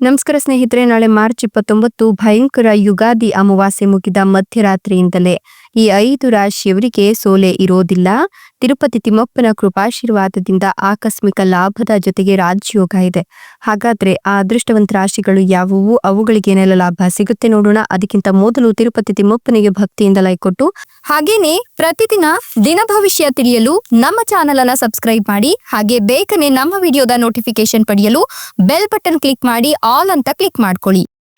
ನಮಸ್ಕಾರ ಸ್ನೇಹಿತರೆ ನಾಳೆ ಮಾರ್ಚ್ ಇಪ್ಪತ್ತೊಂಬತ್ತು ಭಯಂಕರ ಯುಗಾದಿ ಅಮಾವಾಸ್ಯೆ ಮುಗಿದ ಮಧ್ಯರಾತ್ರಿಯಿಂದಲೇ ಈ ಐದು ರಾಶಿಯವರಿಗೆ ಸೋಲೆ ಇರೋದಿಲ್ಲ. ತಿರುಪತಿ ತಿಮ್ಮಪ್ಪನ ಕೃಪಾಶೀರ್ವಾದದಿಂದ ಆಕಸ್ಮಿಕ ಲಾಭದ ಜೊತೆಗೆ ರಾಜ್ಯೋಗ ಇದೆ. ಹಾಗಾದ್ರೆ ಆ ಅದೃಷ್ಟವಂತ ರಾಶಿಗಳು ಯಾವುವು? ಅವುಗಳಿಗೆ ಏನೆಲ್ಲ ಲಾಭ ಸಿಗುತ್ತೆ ನೋಡೋಣ. ಅದಕ್ಕಿಂತ ಮೊದಲು ತಿರುಪತಿ ತಿಮ್ಮಪ್ಪನಿಗೆ ಭಕ್ತಿಯಿಂದ ಲೈಕ್ ಕೊಟ್ಟು. ಹಾಗೇನೆ ಪ್ರತಿದಿನ ದಿನ ಭವಿಷ್ಯ ತಿಳಿಯಲು ನಮ್ಮ ಚಾನೆಲ್ ಅನ್ನ ಸಬ್ಸ್ಕ್ರೈಬ್ ಮಾಡಿ. ಹಾಗೆ ಬೇಗನೆ ನಮ್ಮ ವಿಡಿಯೋದ ನೋಟಿಫಿಕೇಶನ್ ಪಡೆಯಲು ಬೆಲ್ ಬಟನ್ ಕ್ಲಿಕ್ ಮಾಡಿ. ಆಲ್ ಅಂತ ಕ್ಲಿಕ್ ಮಾಡ್ಕೊಳ್ಳಿ.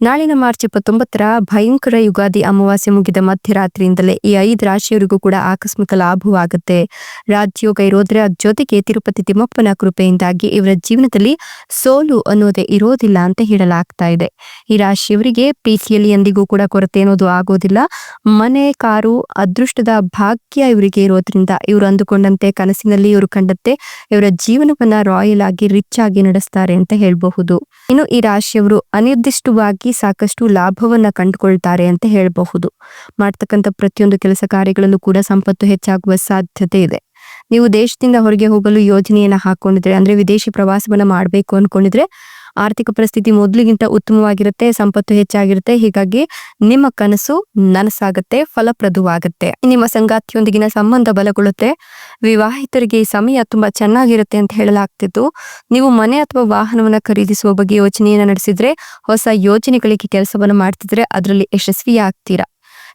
ನಾಳಿನ ಮಾರ್ಚ್ ಇಪ್ಪತ್ತೊಂಬತ್ತರ ಭಯಂಕರ ಯುಗಾದಿ ಅಮಾವಾಸ್ಯೆ ಮುಗಿದ ಮಧ್ಯರಾತ್ರಿಯಿಂದಲೇ ಈ ಐದು ರಾಶಿಯವರಿಗೂ ಕೂಡ ಆಕಸ್ಮಿಕ ಲಾಭವಾಗುತ್ತೆ. ರಾಜ್ಯೋಗ ಇರೋದ್ರ ಜೊತೆಗೆ ತಿರುಪತಿ ತಿಮ್ಮಪ್ಪನ ಕೃಪೆಯಿಂದಾಗಿ ಇವರ ಜೀವನದಲ್ಲಿ ಸೋಲು ಅನ್ನೋದೇ ಇರೋದಿಲ್ಲ ಅಂತ ಹೇಳಲಾಗ್ತಾ ಇದೆ. ಈ ರಾಶಿಯವರಿಗೆ ಪ್ರೀತಿಯಲ್ಲಿ ಎಂದಿಗೂ ಕೂಡ ಕೊರತೆ ಅನ್ನೋದು ಆಗೋದಿಲ್ಲ. ಮನೆ, ಕಾರು, ಅದೃಷ್ಟದ ಭಾಗ್ಯ ಇವರಿಗೆ ಇರೋದ್ರಿಂದ ಇವರು ಅಂದುಕೊಂಡಂತೆ ಕನಸಿನಲ್ಲಿ ಇವರು ಕಂಡಂತೆ ಇವರ ಜೀವನವನ್ನ ರಾಯಲ್ ಆಗಿ ರಿಚ್ ಆಗಿ ನಡೆಸ್ತಾರೆ ಅಂತ ಹೇಳಬಹುದು. ಇನ್ನು ಈ ರಾಶಿಯವರು ಅನಿರ್ದಿಷ್ಟವಾಗಿ ಸಾಕಷ್ಟು ಲಾಭವನ್ನ ಕಂಡುಕೊಳ್ತಾರೆ ಅಂತ ಹೇಳಬಹುದು. ಮಾಡ್ತಕ್ಕಂಥ ಪ್ರತಿಯೊಂದು ಕೆಲಸ ಕಾರ್ಯಗಳಲ್ಲೂ ಕೂಡ ಸಂಪತ್ತು ಹೆಚ್ಚಾಗುವ ಸಾಧ್ಯತೆ ಇದೆ. ನೀವು ದೇಶದಿಂದ ಹೊರಗೆ ಹೋಗಲು ಯೋಜನೆಯನ್ನ ಹಾಕೊಂಡಿದ್ರೆ, ಅಂದ್ರೆ ವಿದೇಶಿ ಪ್ರವಾಸವನ್ನ ಮಾಡಬೇಕು ಅನ್ಕೊಂಡಿದ್ರೆ ಆರ್ಥಿಕ ಪರಿಸ್ಥಿತಿ ಮೊದಲಿಗಿಂತ ಉತ್ತಮವಾಗಿರುತ್ತೆ, ಸಂಪತ್ತು ಹೆಚ್ಚಾಗಿರುತ್ತೆ. ಹೀಗಾಗಿ ನಿಮ್ಮ ಕನಸು ನನಸಾಗುತ್ತೆ, ಫಲಪ್ರದವಾಗುತ್ತೆ. ನಿಮ್ಮ ಸಂಗಾತಿಯೊಂದಿಗಿನ ಸಂಬಂಧ ಬಲಗೊಳ್ಳುತ್ತೆ. ವಿವಾಹಿತರಿಗೆ ಈ ಸಮಯ ತುಂಬಾ ಚೆನ್ನಾಗಿರುತ್ತೆ ಅಂತ ಹೇಳಲಾಗ್ತಿತ್ತು. ನೀವು ಮನೆ ಅಥವಾ ವಾಹನವನ್ನ ಖರೀದಿಸುವ ಬಗ್ಗೆ ಯೋಚನೆಯನ್ನ ನಡೆಸಿದ್ರೆ, ಹೊಸ ಯೋಜನೆಗಳಿಗೆ ಕೆಲಸವನ್ನು ಮಾಡ್ತಿದ್ರೆ ಅದರಲ್ಲಿ ಯಶಸ್ವಿಯಾಗ್ತೀರಾ?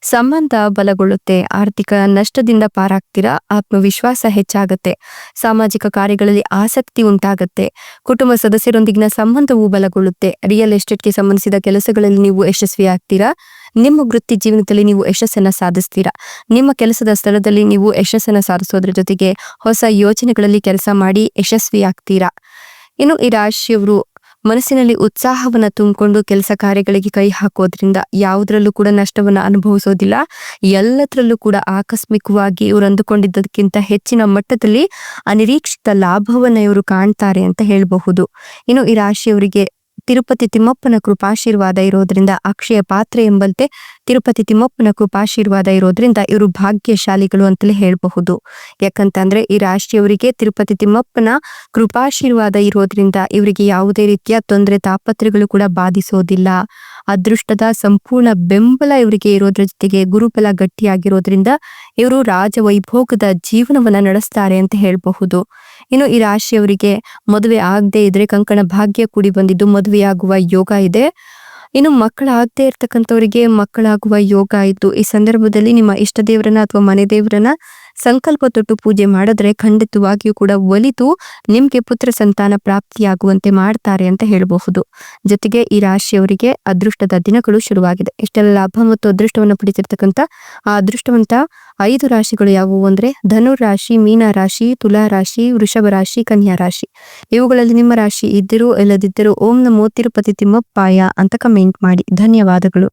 ಸಂಬಂಧ ಬಲಗೊಳ್ಳುತ್ತೆ, ಆರ್ಥಿಕ ನಷ್ಟದಿಂದ ಪಾರಾಗ್ತೀರಾ, ಆತ್ಮವಿಶ್ವಾಸ ಹೆಚ್ಚಾಗತ್ತೆ, ಸಾಮಾಜಿಕ ಕಾರ್ಯಗಳಲ್ಲಿ ಆಸಕ್ತಿ ಉಂಟಾಗತ್ತೆ, ಕುಟುಂಬ ಸದಸ್ಯರೊಂದಿಗಿನ ಸಂಬಂಧವೂ ಬಲಗೊಳ್ಳುತ್ತೆ ರಿಯಲ್ ಎಸ್ಟೇಟ್ಗೆ ಸಂಬಂಧಿಸಿದ ಕೆಲಸಗಳಲ್ಲಿ ನೀವು ಯಶಸ್ವಿ ಆಗ್ತೀರಾ ನಿಮ್ಮ ವೃತ್ತಿ ಜೀವನದಲ್ಲಿ ನೀವು ಯಶಸ್ಸನ್ನ ಸಾಧಿಸ್ತೀರಾ, ನಿಮ್ಮ ಕೆಲಸದ ಸ್ಥಳದಲ್ಲಿ ನೀವು ಯಶಸ್ಸನ್ನ ಸಾಧಿಸೋದ್ರ ಜೊತೆಗೆ ಹೊಸ ಯೋಜನೆಗಳಲ್ಲಿ ಕೆಲಸ ಮಾಡಿ ಯಶಸ್ವಿ ಆಗ್ತೀರಾ ಇನ್ನು ಈ ರಾಶಿಯವರು ಮನಸ್ಸಿನಲ್ಲಿ ಉತ್ಸಾಹವನ್ನ ತುಂಬಿಕೊಂಡು ಕೆಲಸ ಕಾರ್ಯಗಳಿಗೆ ಕೈ ಹಾಕೋದ್ರಿಂದ ಯಾವುದ್ರಲ್ಲೂ ಕೂಡ ನಷ್ಟವನ್ನ ಅನುಭವಿಸೋದಿಲ್ಲ. ಎಲ್ಲದರಲ್ಲೂ ಕೂಡ ಆಕಸ್ಮಿಕವಾಗಿ ಇವರು ಅಂದುಕೊಂಡಿದ್ದಕ್ಕಿಂತ ಹೆಚ್ಚಿನ ಮಟ್ಟದಲ್ಲಿ ಅನಿರೀಕ್ಷಿತ ಲಾಭವನ್ನ ಇವರು ಕಾಣ್ತಾರೆ ಅಂತ ಹೇಳಬಹುದು. ಇನ್ನು ಈ ರಾಶಿಯವರಿಗೆ ತಿರುಪತಿ ತಿಮ್ಮಪ್ಪನ ಕೃಪಾಶೀರ್ವಾದ ಇರೋದ್ರಿಂದ ಅಕ್ಷಯ ಪಾತ್ರೆ ಎಂಬಂತೆ ತಿರುಪತಿ ತಿಮ್ಮಪ್ಪನ ಕೃಪಾಶೀರ್ವಾದ ಇರೋದ್ರಿಂದ ಇವರು ಭಾಗ್ಯಶಾಲಿಗಳು ಅಂತಲೇ ಹೇಳಬಹುದು. ಯಾಕಂತಂದ್ರೆ ಈ ರಾಶಿಯವರಿಗೆ ತಿರುಪತಿ ತಿಮ್ಮಪ್ಪನ ಕೃಪಾಶೀರ್ವಾದ ಇರೋದ್ರಿಂದ ಇವರಿಗೆ ಯಾವುದೇ ರೀತಿಯ ತೊಂದರೆ ತಾಪತ್ರೆಗಳು ಕೂಡ ಬಾಧಿಸೋದಿಲ್ಲ. ಅದೃಷ್ಟದ ಸಂಪೂರ್ಣ ಬೆಂಬಲ ಇವರಿಗೆ ಇರೋದ್ರ ಜೊತೆಗೆ ಗುರುಬಲ ಗಟ್ಟಿಯಾಗಿರೋದ್ರಿಂದ ಇವರು ರಾಜವೈಭೋಗದ ಜೀವನವನ್ನ ನಡೆಸ್ತಾರೆ ಅಂತ ಹೇಳಬಹುದು. ಇನ್ನು ಈ ರಾಶಿಯವರಿಗೆ ಮದುವೆ ಆಗದೆ ಇದ್ರೆ ಕಂಕಣ ಭಾಗ್ಯ ಕೂಡಿ ಬಂದಿದ್ದು ಮದುವೆಯಾಗುವ ಯೋಗ ಇದೆ. ಇನ್ನು ಮಕ್ಕಳಾಗದೇ ಇರ್ತಕ್ಕಂಥವರಿಗೆ ಮಕ್ಕಳಾಗುವ ಯೋಗ ಇದ್ದು ಈ ಸಂದರ್ಭದಲ್ಲಿ ನಿಮ್ಮ ಇಷ್ಟ ದೇವರನ್ನ ಅಥವಾ ಮನೆ ದೇವರನ್ನ ಸಂಕಲ್ಪ ತೊಟ್ಟು ಪೂಜೆ ಮಾಡಿದ್ರೆ ಖಂಡಿತವಾಗಿಯೂ ಕೂಡ ಒಲಿತು ನಿಮ್ಗೆ ಪುತ್ರ ಸಂತಾನ ಪ್ರಾಪ್ತಿಯಾಗುವಂತೆ ಮಾಡ್ತಾರೆ ಅಂತ ಹೇಳಬಹುದು. ಜೊತೆಗೆ ಈ ರಾಶಿಯವರಿಗೆ ಅದೃಷ್ಟದ ದಿನಗಳು ಶುರುವಾಗಿದೆ. ಇಷ್ಟೆಲ್ಲ ಲಾಭ ಮತ್ತು ಅದೃಷ್ಟವನ್ನು ಪಡಿತಿರ್ತಕ್ಕಂಥ ಆ ಅದೃಷ್ಟವಂತ ಐದು ರಾಶಿಗಳು ಯಾವುವು ಅಂದ್ರೆ ಧನು ರಾಶಿ ಮೀನ ರಾಶಿ ತುಲಾ ರಾಶಿ ವೃಷಭ ರಾಶಿ ಕನ್ಯಾ ರಾಶಿ ಇವುಗಳಲ್ಲಿ ನಿಮ್ಮ ರಾಶಿ ಇದ್ದರೂ, ಇಲ್ಲದಿದ್ದರೂ, ಓಂ ನಮೋ ತಿರುಪತಿ ತಿಮ್ಮಪ್ಪಾಯ ಅಂತ ಕಮೆಂಟ್ ಮಾಡಿ. ಧನ್ಯವಾದಗಳು.